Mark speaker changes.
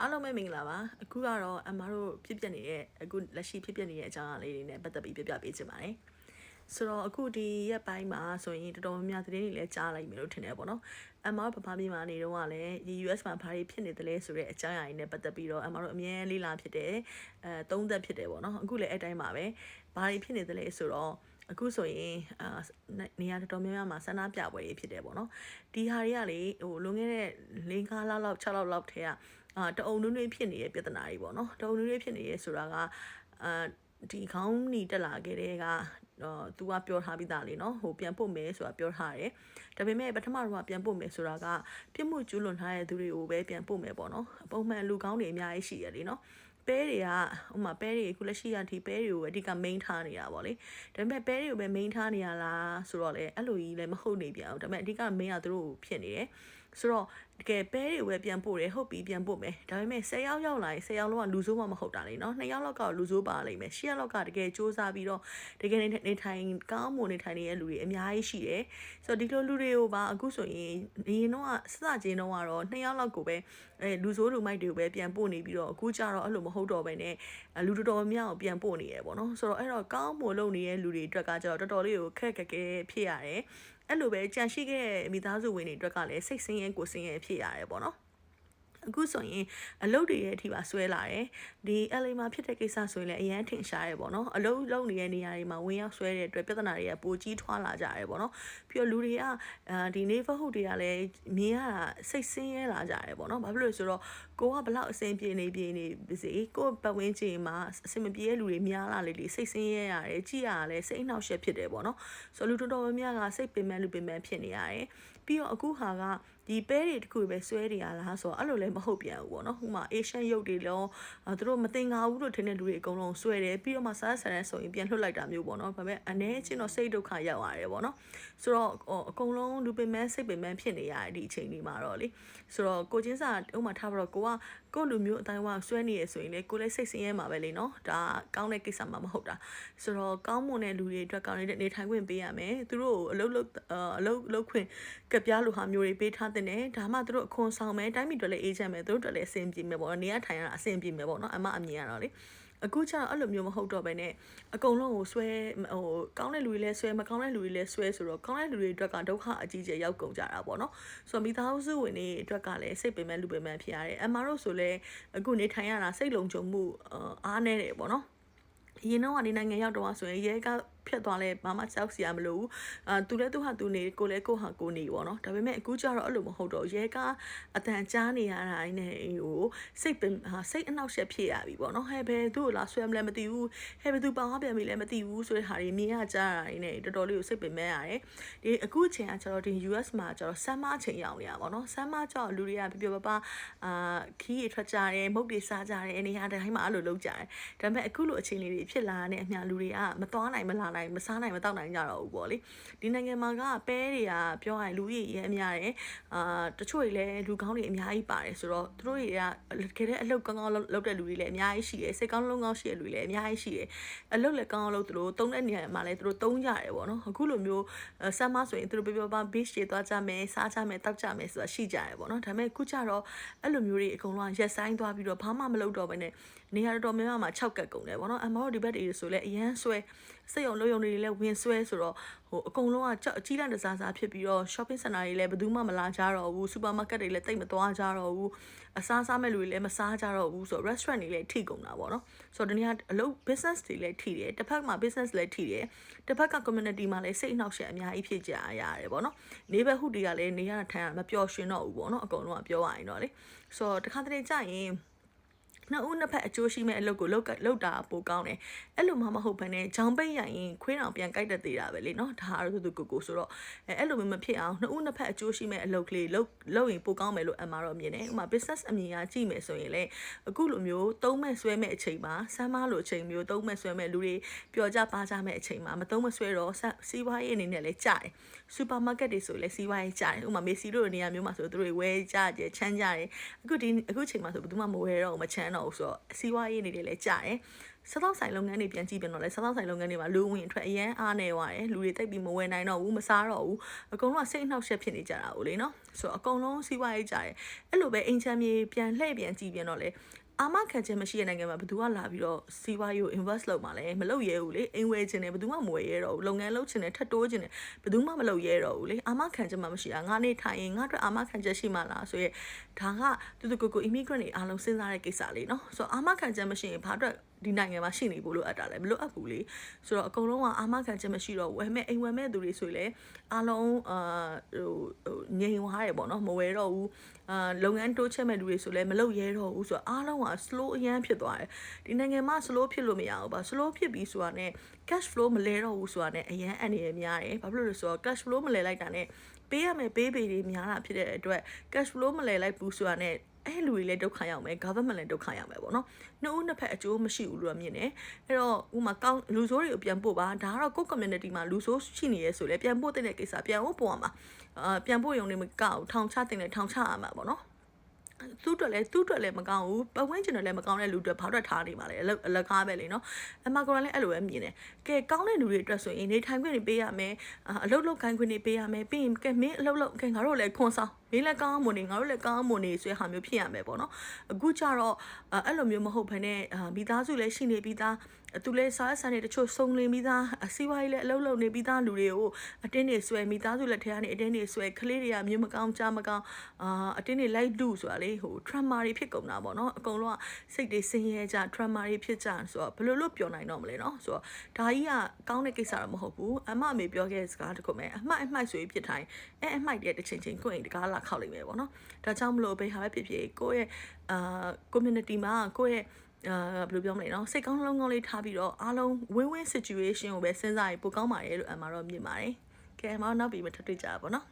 Speaker 1: အားလုံးပဲမင်္ဂလာပါအခုကတော့အမတို့ဖြစ်ပျက်နေတဲ့အခုလက်ရှိဖြစ်ပျက်နေတဲ့အကြောင်းအရာလေးတွေနဲ့ပတ်သက်ပြီးပြပြပေးချင်ပါတယ်ဆိုတော့အခုဒီရက်ပိုင်းမှာဆိုရင်တော်တော်များများသတင်းတွေလည်းကြားလိုက်မယ်လို့ထင်တယ်ပေါ့နော်အမတို့ဗမာပြည်မှာနေတော့ကလည်းဒီ US မှာဘာတွေဖြစ်နေတယ်လဲဆိုတဲ့အကြောင်းအရာတွေနဲ့ပတ်သက်ပြီးတော့အမတို့အမြဲလေးလာဖြစ်တယ်အဲသုံးသက်ဖြစ်တယ်ပေါ့နော်အခုလည်းအဲ့တိုင်းပါပဲဘာတွေဖြစ်နေတယ်လဲဆိုတော့အခုဆိုရင်အာနေရာတော်တော်များများမှာဆန္ဒပြပွဲတွေဖြစ်တယ်ပေါ့နော်ဒီဟာတွေကလေဟိုလွန်ခဲ့တဲ့၄၅လလောက်6လလောက်ထဲက အာတအုံနွေးနွေးဖြစ်နေတဲ့ပြဿနာတွေပေါ့နော်တအုံနွေးနွေးဖြစ်နေရဲဆိုတာကအာဒီခေါင်းหนีတက်လာခဲ့တဲ့ကတော့ तू ကပြောထားပြီးသားလေနော်ဟိုပြန်ပို့မယ်ဆိုတာပြောထားတယ်ဒါပေမဲ့ပထမတော့ပြန်ပို့မယ်ဆိုတာကပြစ်မှုကျူးလွန်ထားတဲ့သူတွေကိုပဲပြန်ပို့မယ်ပေါ့နော်ပုံမှန်လူကောင်းတွေအများကြီးရှိရလေနော်ပဲတွေကဟိုမှာပဲတွေအခုလက်ရှိကဒီပဲတွေကိုအဓိက main ထားနေတာပေါ့လေဒါပေမဲ့ပဲတွေကိုပဲ main ထားနေရလားဆိုတော့လေအဲ့လိုကြီးလည်းမဟုတ်နေပြန်ဘူးဒါပေမဲ့အဓိက main ကသူတို့ဖြစ်နေတယ် ဆိုတော့တကယ်ပဲတွေပဲပြန်ပို့တယ်ဟုတ်ပြီပြန်ပို့မယ်ဒါပေမဲ့10ယောက်ရောက်လာရင်10ယောက်လောက်ကလူဆိုးမှမဟုတ်တာလေနော်2ယောက်လောက်ကလူဆိုးပါလိမ့်မယ်10ယောက်လောက်ကတကယ်စူးစမ်းပြီးတော့တကယ်နေထိုင်ကောင်းမွန်နေထိုင်နေတဲ့လူတွေအများကြီးရှိတယ်ဆိုတော့ဒီလိုလူတွေကိုပါအခုဆိုရင်ဒီရင်တော့စစချင်းတော့ကတော့2ယောက်လောက်ကိုပဲအဲလူဆိုးလူမိုက်တွေကိုပဲပြန်ပို့နေပြီးတော့အခုကျတော့အဲ့လိုမဟုတ်တော့ဘဲနဲ့လူတော်တော်များကိုပြန်ပို့နေရပေါ့နော်ဆိုတော့အဲ့တော့ကောင်းမွန်လုပ်နေတဲ့လူတွေအတွက်ကကျတော့တော်တော်လေးကိုခက်ခက်ခဲဖြစ်ရတယ် အဲ့လိုပဲကြံရှိခဲ့တဲ့မိသားစုဝင်တွေအတွက်ကလည်းစိတ်ဆင်းရဲကိုဆင်းရဲဖြစ်ရတယ်ပေါ့နော် အခုဆိုရင်အလုပ်တွေရဲ့အထိပါဆွဲလာတယ်ဒီ LA မှာဖြစ်တဲ့ကိစ္စဆိုရင်လည်းအရန်ထင်ရှားရပေါ့နော်အလုပ်လုပ်နေတဲ့နေရာတွေမှာဝင်ရောက်ဆွဲတဲ့အတွက်ပြဿနာတွေကပိုကြီးထွားလာကြတယ်ပေါ့နော်ပြီးတော့လူတွေကအာဒီ neighborhood တွေကလည်းမြင်ရတာစိတ်ဆင်းရဲလာကြတယ်ပေါ့နော်ဘာဖြစ်လို့လဲဆိုတော့ကိုကဘလောက်အဆင်ပြေနေပြေနေပါစေကိုပတ်ဝန်းကျင်မှာအဆင်မပြေတဲ့လူတွေများလာလေလေစိတ်ဆင်းရဲရတယ်ကြည်ရလဲစိတ်အနှောက်အယှက်ဖြစ်တယ်ပေါ့နော်ဆိုလူတော်တော်များများကစိတ်ပင်ပန်းလူပင်ပန်းဖြစ်နေရတယ် ပြီးတော့အခုဟာကဒီပဲတွေတခုပဲဆွဲနေရလားဆိုတော့အဲ့လိုလည်းမဟုတ်ပြန်ဘူးပေါ့နော်ဟိုမှာ Asian ရုပ်တွေလုံးသူတို့မတင်ငါဘူးလို့ထင်တဲ့လူတွေအကုန်လုံးဆွဲတယ်ပြီးတော့မှစားဆန်တဲ့ဆိုရင်ပြန်လွှတ်လိုက်တာမျိုးပေါ့နော်ဒါပေမဲ့အနေချင်းတော့စိတ်ဒုက္ခရောက်ရတယ်ပေါ့နော်ဆိုတော့အကုန်လုံးလူပင်ပန်းစိတ်ပင်ပန်းဖြစ်နေရတယ်ဒီအချိန်ဒီမှာတော့လေဆိုတော့ကိုချင်းစာဥမာထားပြီးတော့ကိုကကိုလူမျိုးအတိုင်းဝဆွဲနေရဆိုရင်လေကိုလည်းစိတ်ဆင်းရဲမှာပဲလေနော်ဒါကောင်းတဲ့ကိစ္စမှမဟုတ်တာဆိုတော့ကောင်းမွန်တဲ့လူတွေအတွက်ကောင်းတဲ့နေထိုင်ခွင့်ပေးရမယ်သူတို့အလုပ်လုပ်အလုပ်လုပ်ခွင့်ကပြားလိုဟာမျိုးတွေပေးထားတဲ့နဲ့ဒါမှသူတို့အခွန်ဆောင်မယ်တိုင်းပြည်တွေလည်းအေးချမ်းမယ်သူတို့တွေလည်းအဆင်ပြေမယ်ပေါ့နေရထိုင်ရတာအဆင်ပြေမယ်ပေါ့နော်အမအမြင်ရတော့လေအခုကျတော့အဲ့လိုမျိုးမဟုတ်တော့ဘဲနဲ့အကုန်လုံးကိုဆွဲဟိုကောင်းတဲ့လူတွေလည်းဆွဲမကောင်းတဲ့လူတွေလည်းဆွဲဆိုတော့ကောင်းတဲ့လူတွေအတွက်ကဒုက္ခအကြီးကြီးရောက်ကုန်ကြတာပေါ့နော်ဆိုတော့မိသားစုဝင်တွေအတွက်ကလည်းစိတ်ပင်မဲ့လူပင်မဲ့ဖြစ်ရတယ်အမတို့ဆိုလည်းအခုနေထိုင်ရတာစိတ်လုံခြုံမှုအားနည်းတယ်ပေါ့နော်အရင်တော့ကနေနိုင်ငံရောက်တော့ဆိုရင်ရဲက ဖြတ်သွားလဲဘာမှကြောက်စရာမလိုဘူးအာသူလည်းသူဟာသူနေကိုလည်းကိုဟာကိုနေပေါ့နော်ဒါပေမဲ့အခုကျတော့အဲ့လိုမဟုတ်တော့ရဲကအတန်ကြားနေရတာနဲ့ဟိုစိတ်ပင်စိတ်အနှောက်အယှက်ဖြစ်ရပြီပေါ့နော်ဟဲ့ဘယ်သူ့ကိုလာဆွဲမလဲမသိဘူးဟဲ့ဘယ်သူပေါင်းပြန်ပြီလဲမသိဘူးဆိုတဲ့ဟာတွေမြင်ရကြတာနဲ့တော်တော်လေးကိုစိတ်ပင်မဲ့ရတယ်ဒီအခုချိန်ကကျတော့ဒီ US မှာကျတော့ဆမ်းမချိန်ရောက်နေတာပေါ့နော်ဆမ်းမကျတော့လူတွေကပြပြပပအာခီးရထွက်ကြတယ်မုတ်တွေစားကြတယ်အနေဟာတိုင်းမှာအဲ့လိုလုပ်ကြတယ်ဒါပေမဲ့အခုလိုအခြေအနေတွေဖြစ်လာတဲ့အမျှလူတွေကမသွားနိုင်မလာနိုင်မစားနိုင်မတောက်နိုင်ကြတော့ဘူးပေါ့လေဒီနိုင်ငံမှာကပဲတွေကပြောရရင်လူကြီးရဲအများတယ်အာတချို့တွေလည်းလူကောင်းတွေအများကြီးပါတယ်ဆိုတော့သူတို့တွေကတကယ်တဲ့အလုပ်ကောင်းကောင်းလုပ်တဲ့လူတွေလည်းအများကြီးရှိတယ်စိတ်ကောင်းလုံးကောင်းရှိတဲ့လူတွေလည်းအများကြီးရှိတယ်အလုပ်လည်းကောင်းကောင်းလုပ်သူတို့သုံးတဲ့နေရာမှာလည်းသူတို့သုံးကြတယ်ပေါ့နော်အခုလိုမျိုးဆမ်မဆိုရင်သူတို့ပြပြပ beach တွေသွားကြမယ်စားကြမယ်တောက်ကြမယ်ဆိုတာရှိကြတယ်ပေါ့နော်ဒါပေမဲ့အခုကျတော့အဲ့လိုမျိုးတွေအကုန်လုံးရက်ဆိုင်သွားပြီးတော့ဘာမှမလုပ်တော့ဘဲနဲ့နေရာတော်တော်များများမှာ6ကက်ကုန်တယ်ပေါ့နော်အမေတို့ဒီဘက်တွေဆိုလည်းအရန်ဆွဲစိတ်ယုံလို့ယုံတွေလည်းဝင်ဆွဲဆိုတော့ဟိုအကုန်လုံးကကြောက်အကြီးလန့်တစားစားဖြစ်ပြီးတော့ shopping center တွေလည်းဘယ်သူမှမလာကြတော့ဘူး supermarket တွေလည်းတိတ်မသွားကြတော့ဘူးအစားစားမဲ့လူတွေလည်းမစားကြတော့ဘူးဆိုတော့ restaurant တွေလည်းထိကုန်တာပေါ့နော်ဆိုတော့ဒီနေ့ကအလုပ် business တွေလည်းထိတယ်တစ်ဖက်မှာ business လည်းထိတယ်တစ်ဖက်က community မှာလည်းစိတ်အနှောက်အယှက်အများကြီးဖြစ်ကြရတယ်ပေါ့နော် neighborhood တွေကလည်းနေရတာထိုင်ရမပျော်ရွှင်တော့ဘူးပေါ့နော်အကုန်လုံးကပြောရရင်တော့လေဆိုတော့တခါတလေကြာရင် နှစ်ဦးနှစ်ဖက်အကျိုးရှိမဲ့အလုပ်ကိုလုပ်လုပ်တာပိုကောင်းတယ်အဲ့လိုမှမဟုတ်ဘဲနဲ့ဂျောင်ပိတ်ရရင်ခွေးတောင်ပြန်ကြိုက်တတ်သေးတာပဲလေနော်ဒါအားသူကိုကိုဆိုတော့အဲ့လိုမျိုးမဖြစ်အောင်နှစ်ဦးနှစ်ဖက်အကျိုးရှိမဲ့အလုပ်ကလေးလုပ်လုပ်ရင်ပိုကောင်းမယ်လို့အမှတော့မြင်တယ်ဥမာ business အမြင်အကြည့်မယ်ဆိုရင်လေအခုလိုမျိုးသုံးမဲ့ဆွဲမဲ့အချိန်မှာဆမ်းမလိုအချိန်မျိုးသုံးမဲ့ဆွဲမဲ့လူတွေပျော်ကြပါကြမဲ့အချိန်မှာမသုံးမဆွဲတော့စီးပွားရေးအနေနဲ့လည်းကြတယ်စူပါမားကတ်တွေဆိုလည်းစီးပွားရေးကြတယ်ဥမာမေစီတို့နေရာမျိုးမှာဆိုသူတို့ဝယ်ကြတယ်ချမ်းကြတယ်အခုဒီအခုချိန်မှာဆိုဘယ်သူမှမဝယ်တော့မချမ်းတော့ဘူးဆိုတော့စီးပွားရေးနေတယ်လည်းကြတယ်စားသောက်ဆိုင်လုပ်ငန်းတွေပြန်ကြည့်ပြန်တော့လဲစားသောက်ဆိုင်လုပ်ငန်းတွေမှာလူဝင်အထွက်အရန်အားနေသွားတယ်လူတွေတိတ်ပြီးမဝယ်နိုင်တော့ဘူးမစားတော့ဘူးအကုန်လုံးကစိတ်နှောက်ယှက်ဖြစ်နေကြတာကိုလေနော်ဆိုတော့အကုန်လုံးစီးပွားရေးကြတယ်အဲ့လိုပဲအင်ချမ်းမြေပြန်လှည့်ပြန်ကြည့်ပြန်တော့လဲ အာမခံချက်မရှိတဲ့နိုင်ငံမှာဘယ်သူကလာပြီးတော့စီးပွားရေးကို invest လုပ်မှာလဲမလုပ်ရဲဘူးလေအိမ်ဝယ်ခြင်းနဲ့ဘယ်သူမှမဝယ်ရဲတော့ဘူးလုပ်ငန်းလုပ်ခြင်းနဲ့ထပ်တိုးခြင်းနဲ့ဘယ်သူမှမလုပ်ရဲတော့ဘူးလေအာမခံချက်မှမရှိတာငါနေထိုင်ရင်ငါအတွက်အာမခံချက်ရှိမှလားဆိုရဲဒါကတူတူကိုကို immigrant တွေအားလုံးစဉ်းစားတဲ့ကိစ္စလေးနော်ဆိုတော့အာမခံချက်မရှိရင်ဘာအတွက် ဒီနိုင်ငံမှာရှိနေဖို့လိုအပ်တာလဲမလိုအပ်ဘူးလေဆိုတော့အကုန်လုံးကအာမခံချက်မရှိတော့ဝယ်မဲ့အိမ်ဝယ်မဲ့သူတွေဆိုရင်လည်းအားလုံးအာဟိုဟိုငြိမ်သွားတယ်ပေါ့နော်မဝယ်တော့ဘူးအာလုပ်ငန်းတိုးချက်မဲ့လူတွေဆိုလည်းမလုပ်ရဲတော့ဘူးဆိုတော့အားလုံးက slow အရန်ဖြစ်သွားတယ်ဒီနိုင်ငံမှာ slow ဖြစ်လို့မရဘူးပါ slow ဖြစ်ပြီးဆိုတာနဲ့ cash flow မလဲတော့ဘူးဆိုတာနဲ့အရန်အန်ရများတယ်ဘာဖြစ်လို့လဲဆိုတော့ cash flow မလဲလိုက်တာနဲ့ပေးရမယ်ပေးပေတွေများတာဖြစ်တဲ့အတွက် cash flow မလဲလိုက်ဘူးဆိုတာနဲ့ အဲ့လူတွေလည်းဒုက္ခရောက်မယ် government လည်းဒုက္ခရောက်မယ်ပေါ့နော်နှစ်ဦးနှစ်ဖက်အကျိုးမရှိဘူးလို့မြင်တယ်အဲ့တော့ဥမာကောင်းလူဆိုးတွေကိုပြန်ပို့ပါဒါကတော့ကိုယ့် community မှာလူဆိုးရှိနေရဲဆိုလဲပြန်ပို့တဲ့ကိစ္စပြန်ဖို့ပို့ရမှာအာပြန်ပို့ရုံနဲ့မကောက်ထောင်ချတင်တယ်ထောင်ချရမှာပေါ့နော် သူ့အတွက်လည်းသူ့အတွက်လည်းမကောင်းဘူးပတ်ဝန်းကျင်တွေလည်းမကောင်းတဲ့လူတွေဘာအတွက်ထားနေပါလဲအလကားပဲလေနော်အမကလည်းအဲ့လိုပဲမြင်တယ်ကဲကောင်းတဲ့လူတွေအတွက်ဆိုရင်နေထိုင်ခွင့်တွေပေးရမယ်အလုပ်လုပ်ခိုင်းခွင့်တွေပေးရမယ်ပြီးရင်ကဲမင်းအလုပ်လုပ်ကဲငါတို့လည်းခွန်ဆောင်မင်းလည်းကောင်းမွန်နေငါတို့လည်းကောင်းမွန်နေဆိုတဲ့ဟာမျိုးဖြစ်ရမယ်ပေါ့နော်အခုကျတော့အဲ့လိုမျိုးမဟုတ်ဘဲနဲ့မိသားစုလည်းရှိနေပြီးသားသူလည်းစားဆန်နေတချို့စုံလင်ပြီးသားအစီးပွားရေးလည်းအလုပ်လုပ်နေပြီးသားလူတွေကိုအတင်းတွေဆွဲမိသားစုလက်ထဲကနေအတင်းတွေဆွဲကလေးတွေကမျိုးမကောင်းကြားမကောင်းအာအတင်းတွေလိုက်လူဆိုတာလေဟို trauma တွေဖြစ်ကုန်တာပေါ့နော်အကုန်လုံးကစိတ်တွေဆင်းရဲကြ trauma တွေဖြစ်ကြဆိုတော့ဘယ်လိုလုပ်ပြောနိုင်တော့မလဲနော်ဆိုတော့ဒါကြီးကကောင်းတဲ့ကိစ္စတော့မဟုတ်ဘူးအမအမေပြောခဲ့တဲ့စကားတခုမဲ့အမှတ်အမှတ်ဆိုပြီးဖြစ်တိုင်းအဲအမှတ်တဲ့တစ်ချိန်ချင်းကိုယ့်အိမ်တကားလာခောက်လိမ့်မယ်ပေါ့နော်ဒါကြောင့်မလို့ဘယ်ဟာပဲဖြစ်ဖြစ်ကိုယ့်ရဲ့အာ community မှာကိုယ့်ရဲ့ အာဘယ်လိုပြောမလဲနော်စိတ်ကောင်းနှလုံးကောင်းလေးထားပြီးတော့အားလုံး win win situation ကိုပဲစဉ်းစားရင်ပိုကောင်းပါတယ်လို့အမှတော့မြင်ပါတယ်ကဲအမှတော့နောက်ပြီးမှထပ်တွေ့ကြပါဘောနော်